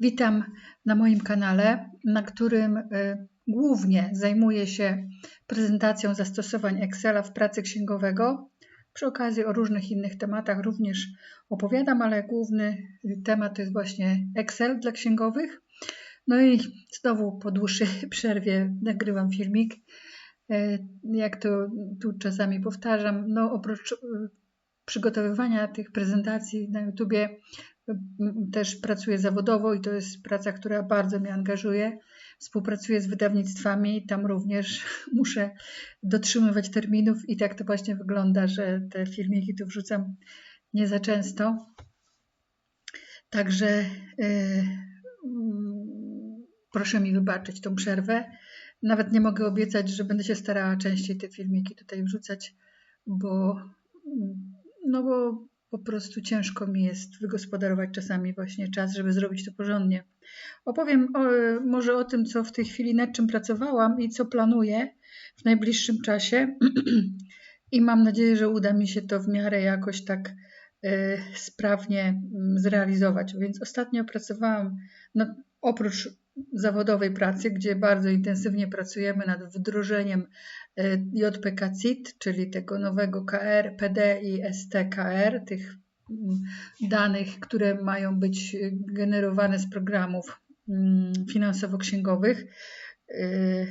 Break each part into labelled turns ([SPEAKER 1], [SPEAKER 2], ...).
[SPEAKER 1] Witam na moim kanale, na którym y, głównie zajmuję się prezentacją zastosowań Excela w pracy księgowego. Przy okazji o różnych innych tematach również opowiadam, ale główny temat to jest właśnie Excel dla księgowych. No i znowu po dłuższej przerwie nagrywam filmik. Y, jak to tu czasami powtarzam, no oprócz y, przygotowywania tych prezentacji na YouTubie też pracuję zawodowo i to jest praca, która bardzo mnie angażuje. Współpracuję z wydawnictwami, tam również muszę dotrzymywać terminów i tak to właśnie wygląda, że te filmiki tu wrzucam nie za często. Także yy, proszę mi wybaczyć tą przerwę. Nawet nie mogę obiecać, że będę się starała częściej te filmiki tutaj wrzucać, bo, no bo po prostu ciężko mi jest wygospodarować czasami właśnie czas, żeby zrobić to porządnie. Opowiem o, może o tym, co w tej chwili nad czym pracowałam i co planuję w najbliższym czasie. I mam nadzieję, że uda mi się to w miarę jakoś tak y, sprawnie y, zrealizować. Więc ostatnio pracowałam, no, oprócz zawodowej pracy, gdzie bardzo intensywnie pracujemy nad wdrożeniem y, JPK CIT, czyli tego nowego KR, PD i STKR, tych mm, danych, które mają być generowane z programów mm, finansowo-księgowych. Y,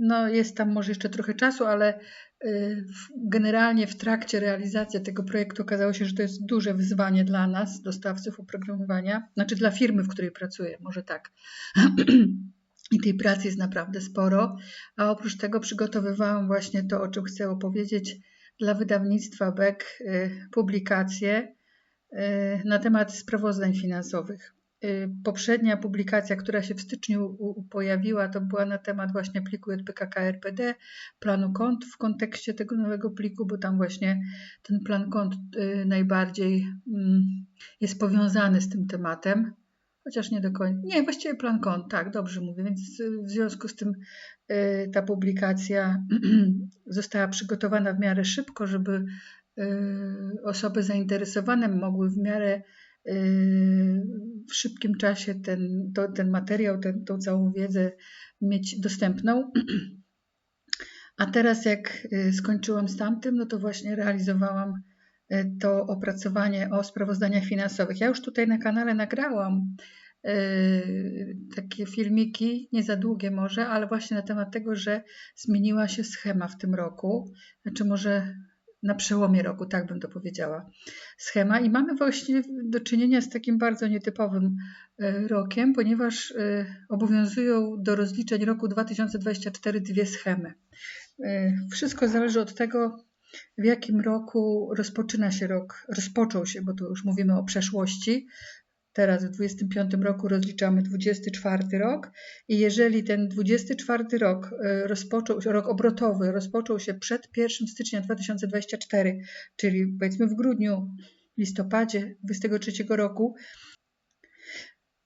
[SPEAKER 1] no, jest tam może jeszcze trochę czasu, ale generalnie w trakcie realizacji tego projektu okazało się, że to jest duże wyzwanie dla nas, dostawców oprogramowania, znaczy dla firmy, w której pracuję, może tak. I tej pracy jest naprawdę sporo. A oprócz tego przygotowywałam właśnie to, o czym chcę opowiedzieć dla wydawnictwa BEK publikację na temat sprawozdań finansowych. Y, poprzednia publikacja, która się w styczniu pojawiła, to była na temat właśnie pliku JPKK RPD, planu kont w kontekście tego nowego pliku, bo tam właśnie ten plan kont y, najbardziej mm, jest powiązany z tym tematem, chociaż nie do końca. Nie, właściwie plan kont, tak, dobrze mówię, więc w związku z tym y, ta publikacja została przygotowana w miarę szybko, żeby osoby zainteresowane mogły w miarę w szybkim czasie ten, to, ten materiał, ten, tą całą wiedzę mieć dostępną. A teraz, jak y, skończyłam z tamtym, no to właśnie realizowałam y, to opracowanie o sprawozdaniach finansowych. Ja już tutaj na kanale nagrałam y, takie filmiki, nie za długie może, ale właśnie na temat tego, że zmieniła się schema w tym roku. Znaczy, może na przełomie roku, tak bym to powiedziała, schema. I mamy właśnie do czynienia z takim bardzo nietypowym e, rokiem, ponieważ e, obowiązują do rozliczeń roku 2024 dwie schemy. E, wszystko zależy od tego, w jakim roku rozpoczyna się rok, rozpoczął się, bo tu już mówimy o przeszłości, Teraz w 25 roku rozliczamy 24 rok i jeżeli ten 24 rok e, rozpoczął rok obrotowy rozpoczął się przed 1 stycznia 2024, czyli powiedzmy w grudniu, listopadzie 2023 roku,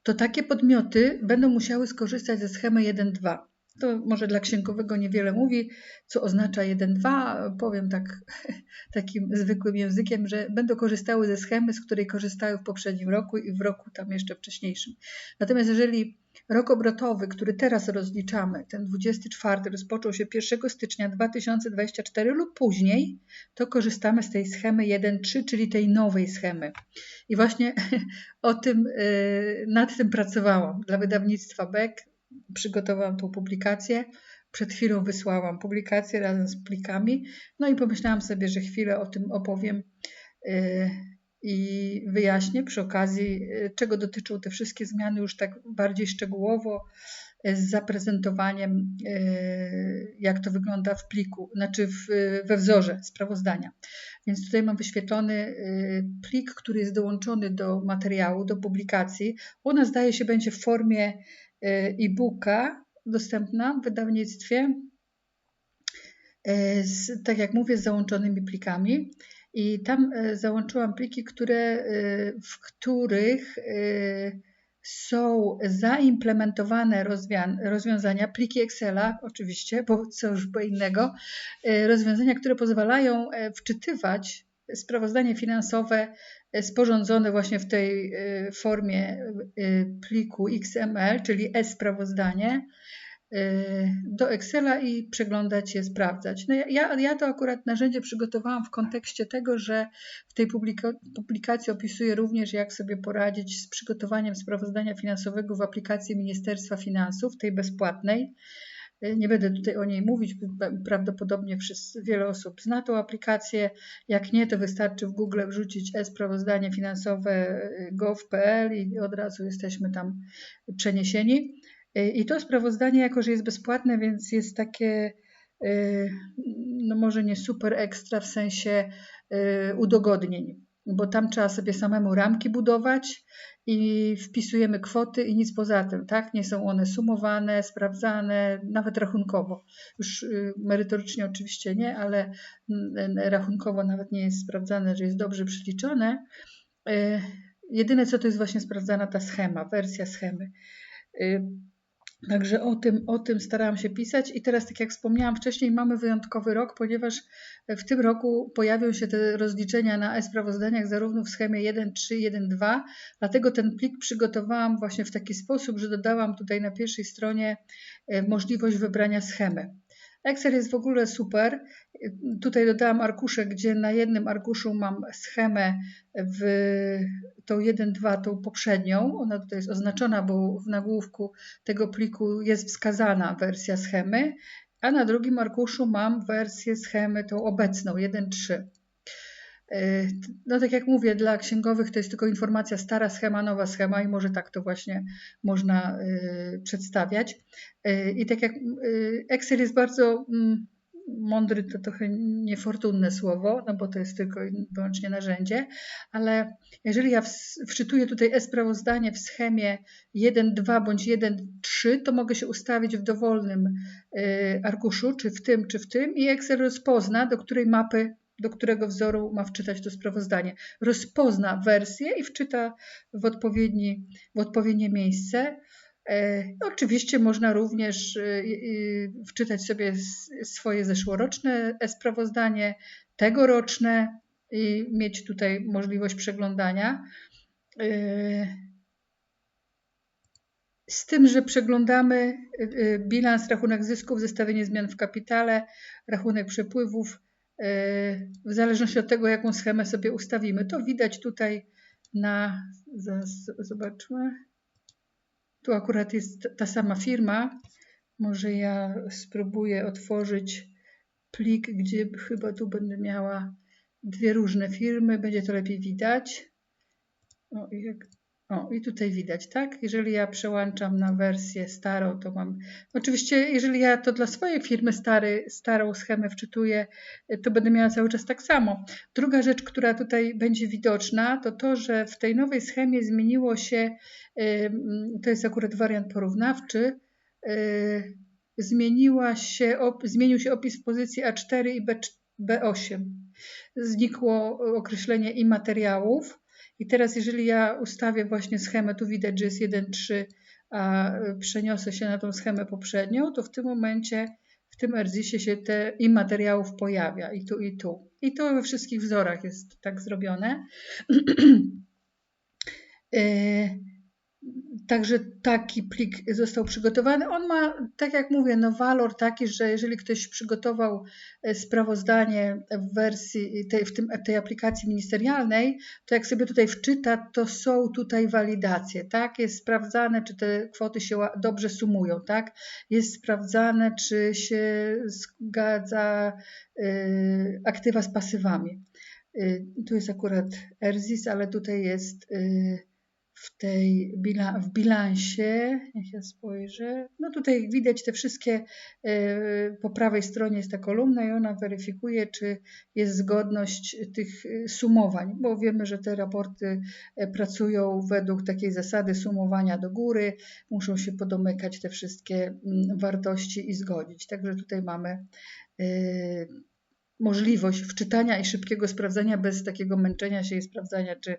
[SPEAKER 1] to takie podmioty będą musiały skorzystać ze schemy 1.2. To może dla księgowego niewiele mówi, co oznacza 1.2. Powiem tak takim zwykłym językiem, że będą korzystały ze schemy, z której korzystały w poprzednim roku i w roku tam jeszcze wcześniejszym. Natomiast jeżeli rok obrotowy, który teraz rozliczamy, ten 24 rozpoczął się 1 stycznia 2024 lub później, to korzystamy z tej schemy 1.3, czyli tej nowej schemy. I właśnie o tym, y, nad tym pracowałam dla wydawnictwa Beck przygotowałam tą publikację. Przed chwilą wysłałam publikację razem z plikami. No i pomyślałam sobie, że chwilę o tym opowiem y, i wyjaśnię przy okazji, y, czego dotyczą te wszystkie zmiany już tak bardziej szczegółowo y, z zaprezentowaniem, jak to wygląda w pliku, znaczy w, we wzorze sprawozdania. Więc tutaj mam wyświetlony plik, który jest dołączony do materiału, do publikacji. Ona zdaje się będzie w formie e-booka dostępna w wydawnictwie, e, z, tak jak mówię, z załączonymi plikami. I tam e, załączyłam pliki, które, e, w których są zaimplementowane rozwiązania, pliki Excela oczywiście, bo już bo innego, rozwiązania, które pozwalają wczytywać sprawozdanie finansowe sporządzone właśnie w tej formie pliku XML, czyli e-sprawozdanie do Excela i przeglądać je, sprawdzać. No ja, ja to akurat narzędzie przygotowałam w kontekście tego, że w tej publika publikacji opisuję również, jak sobie poradzić z przygotowaniem sprawozdania finansowego w aplikacji Ministerstwa Finansów, tej bezpłatnej. Nie będę tutaj o niej mówić, prawdopodobnie wszyscy, wiele osób zna tą aplikację. Jak nie, to wystarczy w Google wrzucić e-sprawozdanie finansowe gov.pl i od razu jesteśmy tam przeniesieni. I to sprawozdanie, jako że jest bezpłatne, więc jest takie, y, no może nie super ekstra w sensie y, udogodnień, bo tam trzeba sobie samemu ramki budować i wpisujemy kwoty i nic poza tym, tak? Nie są one sumowane, sprawdzane, nawet rachunkowo. Już y, merytorycznie oczywiście nie, ale rachunkowo nawet nie jest sprawdzane, że jest dobrze przeliczone. Jedyne co to jest właśnie sprawdzana ta schema, wersja schemy. Także o tym, o tym starałam się pisać i teraz, tak jak wspomniałam wcześniej, mamy wyjątkowy rok, ponieważ w tym roku pojawią się te rozliczenia na e-sprawozdaniach zarówno w schemie 1.3, 1.2, dlatego ten plik przygotowałam właśnie w taki sposób, że dodałam tutaj na pierwszej stronie e, możliwość wybrania schemy. Excel jest w ogóle super. Tutaj dodałam arkusze, gdzie na jednym arkuszu mam schemę w tą 1.2, tą poprzednią. Ona tutaj jest oznaczona, bo w nagłówku tego pliku jest wskazana wersja schemy, a na drugim arkuszu mam wersję schemy tą obecną 1.3. No tak jak mówię, dla księgowych to jest tylko informacja stara schema, nowa schema i może tak to właśnie można y, przedstawiać. Y, I tak jak Excel jest bardzo mm, mądry, to trochę niefortunne słowo, no bo to jest tylko wyłącznie narzędzie, ale jeżeli ja wczytuję tutaj e-sprawozdanie w schemie 1.2 bądź 1.3, to mogę się ustawić w dowolnym arkuszu, czy w tym, czy w tym i Excel rozpozna, do której mapy do którego wzoru ma wczytać to sprawozdanie. Rozpozna wersję i wczyta w, odpowiedni, w odpowiednie miejsce. E, oczywiście można również e, wczytać sobie swoje zeszłoroczne sprawozdanie, tegoroczne i mieć tutaj możliwość przeglądania. E, z tym, że przeglądamy bilans, rachunek zysków, zestawienie zmian w kapitale, rachunek przepływów, w zależności od tego, jaką schemę sobie ustawimy. To widać tutaj na, zobaczmy, tu akurat jest ta sama firma. Może ja spróbuję otworzyć plik, gdzie chyba tu będę miała dwie różne firmy, będzie to lepiej widać. O, jak o, i tutaj widać, tak? Jeżeli ja przełączam na wersję starą, to mam. Oczywiście, jeżeli ja to dla swojej firmy stary, starą schemę wczytuję, to będę miała cały czas tak samo. Druga rzecz, która tutaj będzie widoczna, to to, że w tej nowej schemie zmieniło się, to jest akurat wariant porównawczy, y, zmieniła się, zmienił się opis pozycji A4 i B8. Znikło określenie i materiałów i teraz, jeżeli ja ustawię właśnie schemę, tu widać, że jest 1,3, a przeniosę się na tą schemę poprzednią, to w tym momencie w tym RZIS-ie się te i materiałów pojawia i tu, i tu. I to we wszystkich wzorach jest tak zrobione. E, Także taki plik został przygotowany. On ma, tak jak mówię, no walor taki, że jeżeli ktoś przygotował e, sprawozdanie w wersji tej, w tym, tej aplikacji ministerialnej, to jak sobie tutaj wczyta, to są tutaj walidacje, tak? Jest sprawdzane, czy te kwoty się dobrze sumują, tak? Jest sprawdzane, czy się zgadza y, aktywa z pasywami. Y, tu jest akurat ERZIS, ale tutaj jest w tej w bilansie, niech ja spojrzę, no tutaj widać te wszystkie, e, po prawej stronie jest ta kolumna i ona weryfikuje, czy jest zgodność tych e, sumowań, bo wiemy, że te raporty e, pracują według takiej zasady sumowania do góry, muszą się podomykać te wszystkie mm, wartości i zgodzić. Także tutaj mamy możliwość wczytania i szybkiego sprawdzenia bez takiego męczenia się i sprawdzania, czy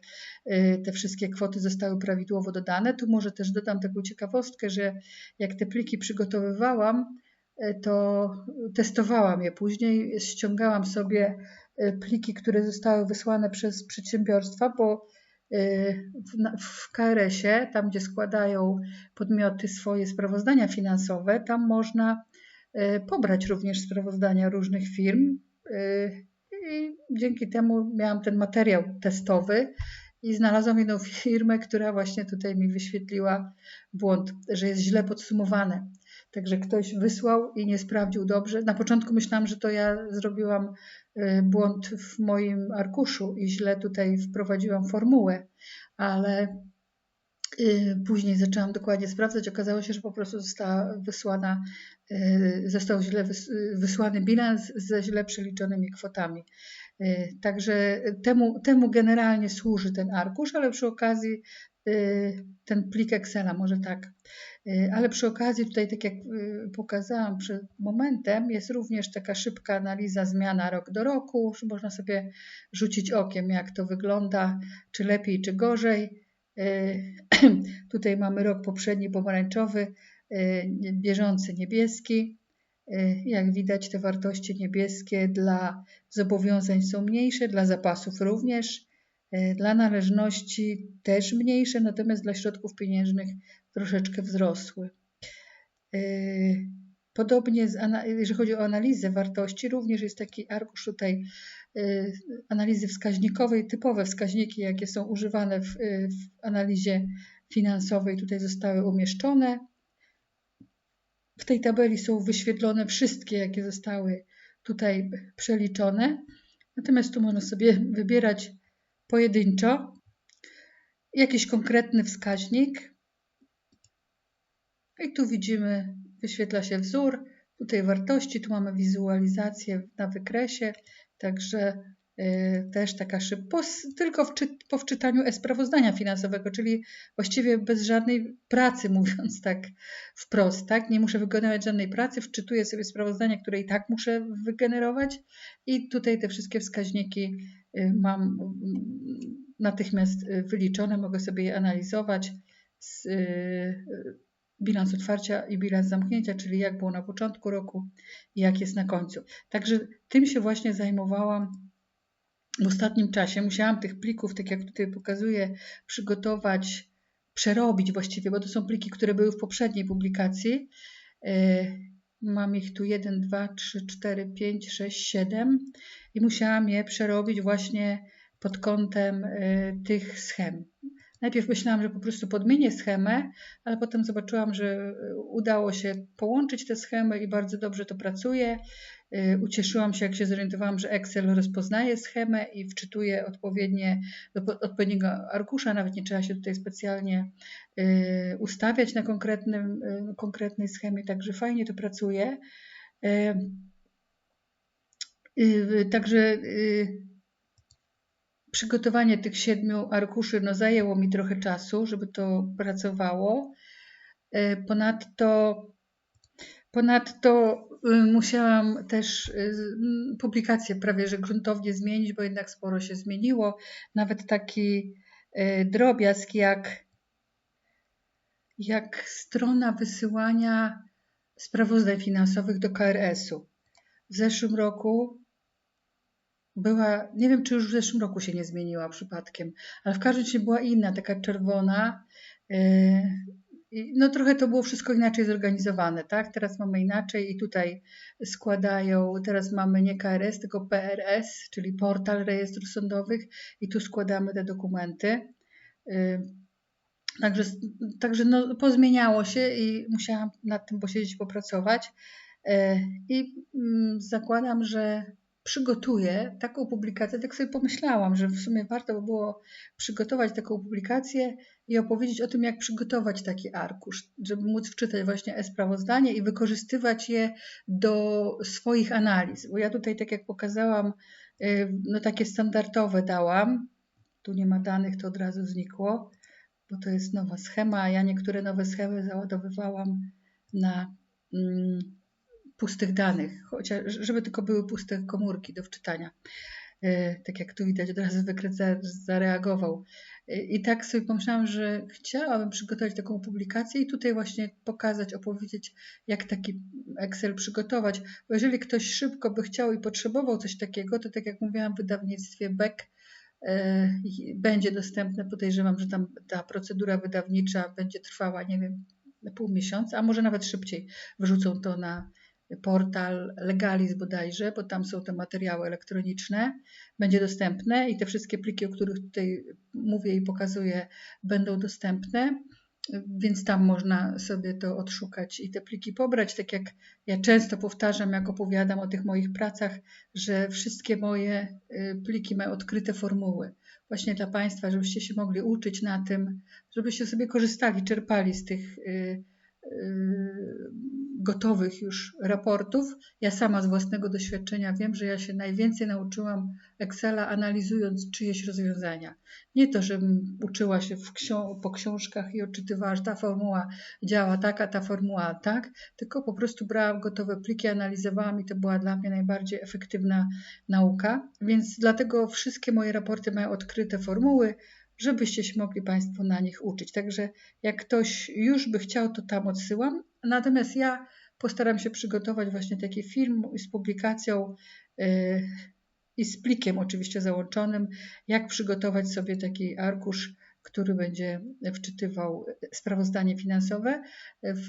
[SPEAKER 1] y, te wszystkie kwoty zostały prawidłowo dodane. Tu może też dodam taką ciekawostkę, że jak te pliki przygotowywałam, y, to testowałam je później, ściągałam sobie y, pliki, które zostały wysłane przez przedsiębiorstwa, bo w KRS-ie, tam gdzie składają podmioty swoje sprawozdania finansowe, tam można pobrać również sprawozdania różnych firm. I dzięki temu miałam ten materiał testowy i znalazłam jedną firmę, która właśnie tutaj mi wyświetliła błąd, że jest źle podsumowane. Także ktoś wysłał i nie sprawdził dobrze. Na początku myślałam, że to ja zrobiłam y, błąd w moim arkuszu i źle tutaj wprowadziłam formułę, ale y, później zaczęłam dokładnie sprawdzać. Okazało się, że po prostu została wysłana, y, został źle wysłany bilans ze źle przeliczonymi kwotami. Także temu, temu generalnie służy ten arkusz, ale przy okazji ten plik Excela, może tak. Y, ale przy okazji tutaj, tak jak y, pokazałam przed momentem, jest również taka szybka analiza zmiana rok do roku, można sobie rzucić okiem, jak to wygląda, czy lepiej, czy gorzej. Y, tutaj mamy rok poprzedni pomarańczowy, bieżący niebieski. Jak widać, te wartości niebieskie dla zobowiązań są mniejsze, dla zapasów również, dla należności też mniejsze, natomiast dla środków pieniężnych troszeczkę wzrosły. Podobnie, jeżeli chodzi o analizę wartości, również jest taki arkusz tutaj analizy wskaźnikowej, typowe wskaźniki, jakie są używane w, yy, w analizie finansowej, tutaj zostały umieszczone. W tej tabeli są wyświetlone wszystkie, jakie zostały tutaj przeliczone. Natomiast tu można sobie wybierać pojedynczo jakiś konkretny wskaźnik i tu widzimy, wyświetla się wzór, tutaj wartości, tu mamy wizualizację na wykresie, także y, też taka szybko, tylko po wczytaniu e-sprawozdania finansowego, czyli właściwie bez żadnej pracy, mówiąc tak wprost, tak? Nie muszę wykonywać żadnej pracy, wczytuję sobie sprawozdanie, które i tak muszę wygenerować i tutaj te wszystkie wskaźniki y, mam mm, natychmiast y, wyliczone, mogę sobie je analizować bilans otwarcia i bilans zamknięcia, czyli jak było na początku roku i jak jest na końcu. Także tym się właśnie zajmowałam w ostatnim czasie. Musiałam tych plików, tak jak tutaj pokazuję, przygotować, przerobić właściwie, bo to są pliki, które były w poprzedniej publikacji. E, mam ich tu 1, 2, 3, 4, 5, 6, 7 i musiałam je przerobić właśnie pod kątem e, tych schem. Najpierw myślałam, że po prostu podmienię schemę, ale potem zobaczyłam, że e, udało się połączyć te schemy i bardzo dobrze to pracuje. E, ucieszyłam się, jak się zorientowałam, że Excel rozpoznaje schemę i wczytuje odpowiednie, do odpowiedniego arkusza. Nawet nie trzeba się tutaj specjalnie e, ustawiać na konkretnym, konkretnej schemie, także fajnie to pracuje. Także przygotowanie tych siedmiu arkuszy no, zajęło mi trochę czasu, żeby to pracowało. E, ponadto, ponadto y, musiałam też y, publikację prawie że gruntownie zmienić, bo jednak sporo się zmieniło. Nawet taki e, drobiazg jak, jak strona wysyłania sprawozdań finansowych do KRS-u. W zeszłym roku była, nie wiem czy już w zeszłym roku się nie zmieniła przypadkiem, ale w każdym razie była inna, taka czerwona. Yy, no trochę to było wszystko inaczej zorganizowane, tak? Teraz mamy inaczej i tutaj składają, teraz mamy nie KRS, tylko PRS, czyli portal rejestrów sądowych i tu składamy te dokumenty. Yy, także także no, pozmieniało się i musiałam nad tym posiedzieć, popracować. Yy, I mm, zakładam, że przygotuję taką publikację, tak sobie pomyślałam, że w sumie warto by było przygotować taką publikację i opowiedzieć o tym, jak przygotować taki arkusz, żeby móc wczytać właśnie e-sprawozdanie i wykorzystywać je do swoich analiz. Bo ja tutaj, tak jak pokazałam, y, no takie standardowe dałam. Tu nie ma danych, to od razu znikło, bo to jest nowa schema, ja niektóre nowe schemy załadowywałam na mm, pustych danych, chociaż żeby tylko były puste komórki do wczytania. E, tak jak tu widać, od razu wykres zareagował. I tak sobie pomyślałam, że chciałabym przygotować taką publikację i tutaj właśnie pokazać, opowiedzieć, jak taki Excel przygotować. Bo jeżeli ktoś szybko by chciał i potrzebował coś takiego, to tak jak mówiłam w wydawnictwie Beck, e, będzie dostępne. Podejrzewam, że tam ta procedura wydawnicza będzie trwała, nie wiem, pół miesiąca, a może nawet szybciej. Wrzucą to na portal Legalis bodajże, bo tam są te materiały elektroniczne, będzie dostępne i te wszystkie pliki, o których tutaj mówię i pokazuję, będą dostępne, więc tam można sobie to odszukać i te pliki pobrać. Tak jak ja często powtarzam, jak opowiadam o tych moich pracach, że wszystkie moje y, pliki mają odkryte formuły. Właśnie dla Państwa, żebyście się mogli uczyć na tym, żebyście sobie korzystali, czerpali z tych y, gotowych już raportów. Ja sama z własnego doświadczenia wiem, że ja się najwięcej nauczyłam Excela analizując czyjeś rozwiązania. Nie to, żebym uczyła się po książkach i odczytywała, że ta formuła działa tak, a ta formuła tak, tylko po prostu brałam gotowe pliki, analizowałam i to była dla mnie najbardziej efektywna nauka. Więc dlatego wszystkie moje raporty mają odkryte formuły, żebyście się mogli Państwo na nich uczyć. Także jak ktoś już by chciał, to tam odsyłam. Natomiast ja postaram się przygotować właśnie taki film z publikacją y, i z plikiem oczywiście załączonym, jak przygotować sobie taki arkusz, który będzie wczytywał sprawozdanie finansowe.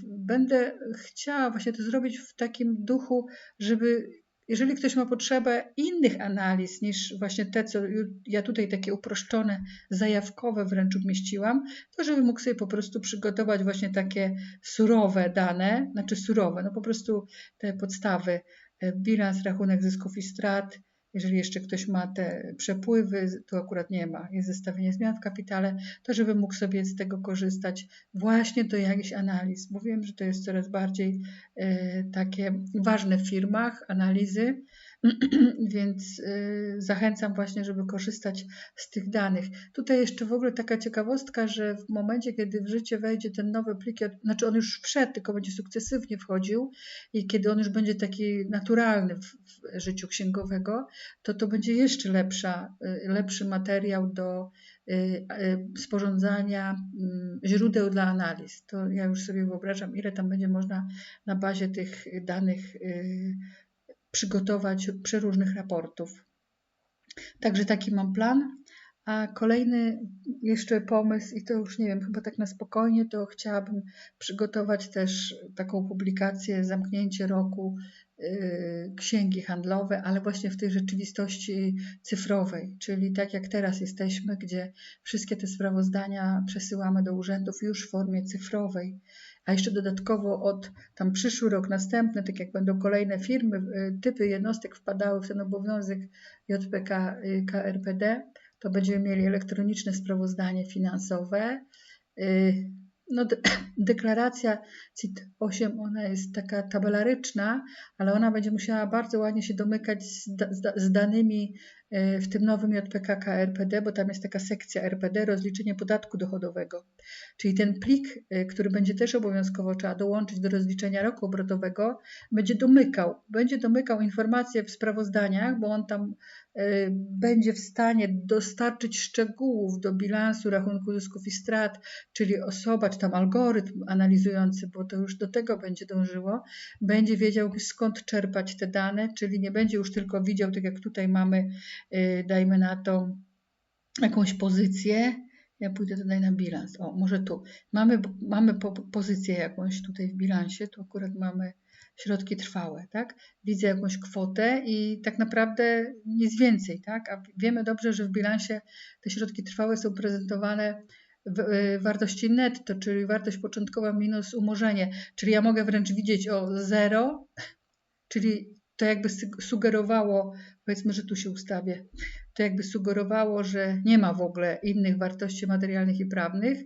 [SPEAKER 1] Będę chciała właśnie to zrobić w takim duchu, żeby jeżeli ktoś ma potrzebę innych analiz niż właśnie te, co ja tutaj takie uproszczone, zajawkowe wręcz umieściłam, to żeby mógł sobie po prostu przygotować właśnie takie surowe dane, znaczy surowe, no po prostu te podstawy, e, bilans, rachunek zysków i strat, jeżeli jeszcze ktoś ma te przepływy, tu akurat nie ma, jest zestawienie zmian w kapitale, to żeby mógł sobie z tego korzystać właśnie do jakichś analiz, bo wiem, że to jest coraz bardziej e, takie ważne w firmach, analizy, Więc y, zachęcam właśnie, żeby korzystać z tych danych. Tutaj jeszcze w ogóle taka ciekawostka, że w momencie, kiedy w życie wejdzie ten nowy plik, znaczy on już wszedł, tylko będzie sukcesywnie wchodził i kiedy on już będzie taki naturalny w, w życiu księgowego, to to będzie jeszcze lepsza, y, lepszy materiał do y, sporządzania źródeł dla analiz. To ja już sobie wyobrażam, ile tam będzie można na bazie tych danych przygotować przeróżnych raportów. Także taki mam plan. A kolejny jeszcze pomysł, i to już nie wiem, chyba tak na spokojnie, to chciałabym przygotować też taką publikację, zamknięcie roku, yy, księgi handlowe, ale właśnie w tej rzeczywistości cyfrowej, czyli tak jak teraz jesteśmy, gdzie wszystkie te sprawozdania przesyłamy do urzędów już w formie cyfrowej a jeszcze dodatkowo od tam przyszły rok, następny, tak jak będą kolejne firmy, y, typy jednostek wpadały w ten obowiązek JPK y, KRPD, to będziemy mieli elektroniczne sprawozdanie finansowe. Y, no, de deklaracja CIT-8, ona jest taka tabelaryczna, ale ona będzie musiała bardzo ładnie się domykać z, z, z danymi w tym nowym JPK RPD, bo tam jest taka sekcja RPD, rozliczenie podatku dochodowego. Czyli ten plik, e, który będzie też obowiązkowo trzeba dołączyć do rozliczenia roku obrotowego, będzie domykał, będzie domykał informacje w sprawozdaniach, bo on tam będzie w stanie dostarczyć szczegółów do bilansu rachunku zysków i strat, czyli osoba, czy tam algorytm analizujący, bo to już do tego będzie dążyło, będzie wiedział skąd czerpać te dane, czyli nie będzie już tylko widział, tak jak tutaj mamy Y, dajmy na to jakąś pozycję. Ja pójdę tutaj na bilans. O, może tu. Mamy, mamy po, pozycję jakąś tutaj w bilansie, tu akurat mamy środki trwałe, tak? Widzę jakąś kwotę i tak naprawdę nic więcej, tak? A wiemy dobrze, że w bilansie te środki trwałe są prezentowane w y, wartości netto, czyli wartość początkowa minus umorzenie. Czyli ja mogę wręcz widzieć o zero, czyli to jakby sugerowało, powiedzmy, że tu się ustawię, to jakby sugerowało, że nie ma w ogóle innych wartości materialnych i prawnych,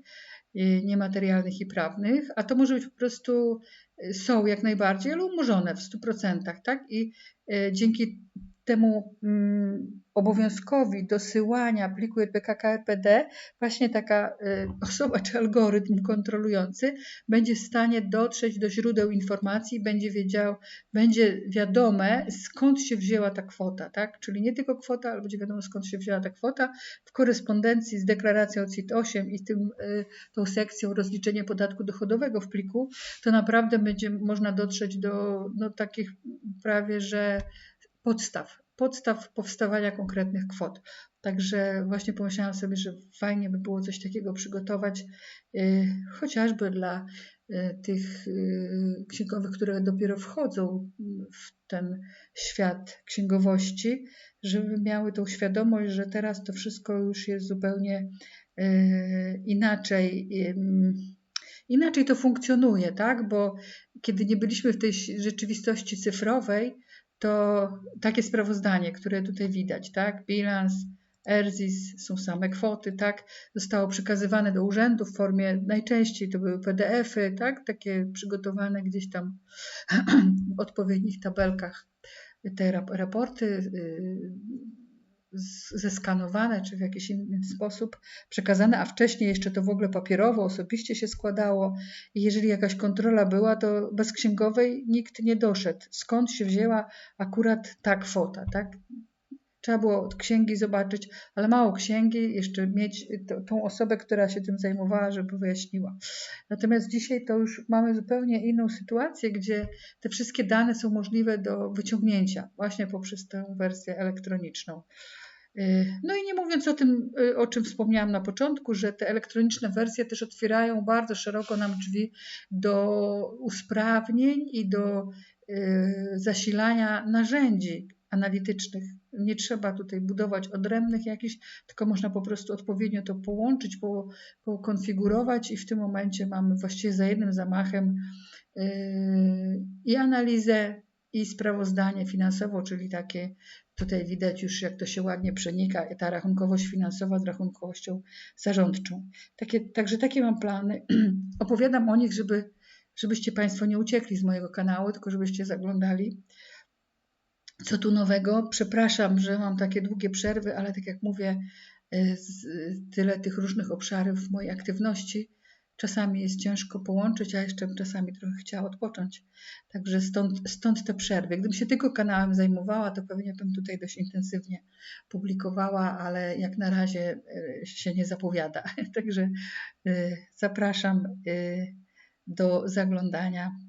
[SPEAKER 1] niematerialnych i prawnych, a to może być po prostu y, są jak najbardziej, ale umorzone w 100%, tak? I y, dzięki temu mm, obowiązkowi dosyłania pliku JPK-KRPD właśnie taka y, osoba czy algorytm kontrolujący będzie w stanie dotrzeć do źródeł informacji, będzie wiedział, będzie wiadome skąd się wzięła ta kwota, tak? Czyli nie tylko kwota, ale będzie wiadomo skąd się wzięła ta kwota w korespondencji z deklaracją CIT-8 i tym, y, tą sekcją rozliczenie podatku dochodowego w pliku, to naprawdę będzie można dotrzeć do no, takich prawie, że podstaw, podstaw powstawania konkretnych kwot. Także właśnie pomyślałam sobie, że fajnie by było coś takiego przygotować, y, chociażby dla y, tych y, księgowych, które dopiero wchodzą w ten świat księgowości, żeby miały tą świadomość, że teraz to wszystko już jest zupełnie inaczej. Inaczej to funkcjonuje, tak? Bo kiedy nie byliśmy w tej rzeczywistości cyfrowej, to takie sprawozdanie, które tutaj widać, tak? Bilans, ERZIS, są same kwoty, tak? Zostało przekazywane do urzędu w formie, najczęściej to były PDF-y, tak? Takie przygotowane gdzieś tam w odpowiednich tabelkach te raporty y, zeskanowane czy w jakiś inny sposób przekazane, a wcześniej jeszcze to w ogóle papierowo, osobiście się składało i jeżeli jakaś kontrola była, to bez księgowej nikt nie doszedł. Skąd się wzięła akurat ta kwota, tak? Trzeba było od księgi zobaczyć, ale mało księgi, jeszcze mieć tą osobę, która się tym zajmowała, żeby wyjaśniła. Natomiast dzisiaj to już mamy zupełnie inną sytuację, gdzie te wszystkie dane są możliwe do wyciągnięcia właśnie poprzez tę wersję elektroniczną. Y, no i nie mówiąc o tym, y, o czym wspomniałam na początku, że te elektroniczne wersje też otwierają bardzo szeroko nam drzwi do usprawnień i do y, zasilania narzędzi analitycznych. Nie trzeba tutaj budować odrębnych jakichś, tylko można po prostu odpowiednio to połączyć, pokonfigurować i w tym momencie mamy właściwie za jednym zamachem i analizę, i sprawozdanie finansowo, czyli takie Tutaj widać już, jak to się ładnie przenika, ta rachunkowość finansowa z rachunkowością zarządczą. Takie, także takie mam plany. Opowiadam o nich, żeby, żebyście Państwo nie uciekli z mojego kanału, tylko żebyście zaglądali. Co tu nowego? Przepraszam, że mam takie długie przerwy, ale tak jak mówię, y, tyle tych różnych obszarów mojej aktywności czasami jest ciężko połączyć, a jeszcze czasami trochę chciała odpocząć. Także stąd, stąd te przerwy. Gdybym się tylko kanałem zajmowała, to pewnie bym tutaj dość intensywnie publikowała, ale jak na razie e, się nie zapowiada. Także e, zapraszam e, do zaglądania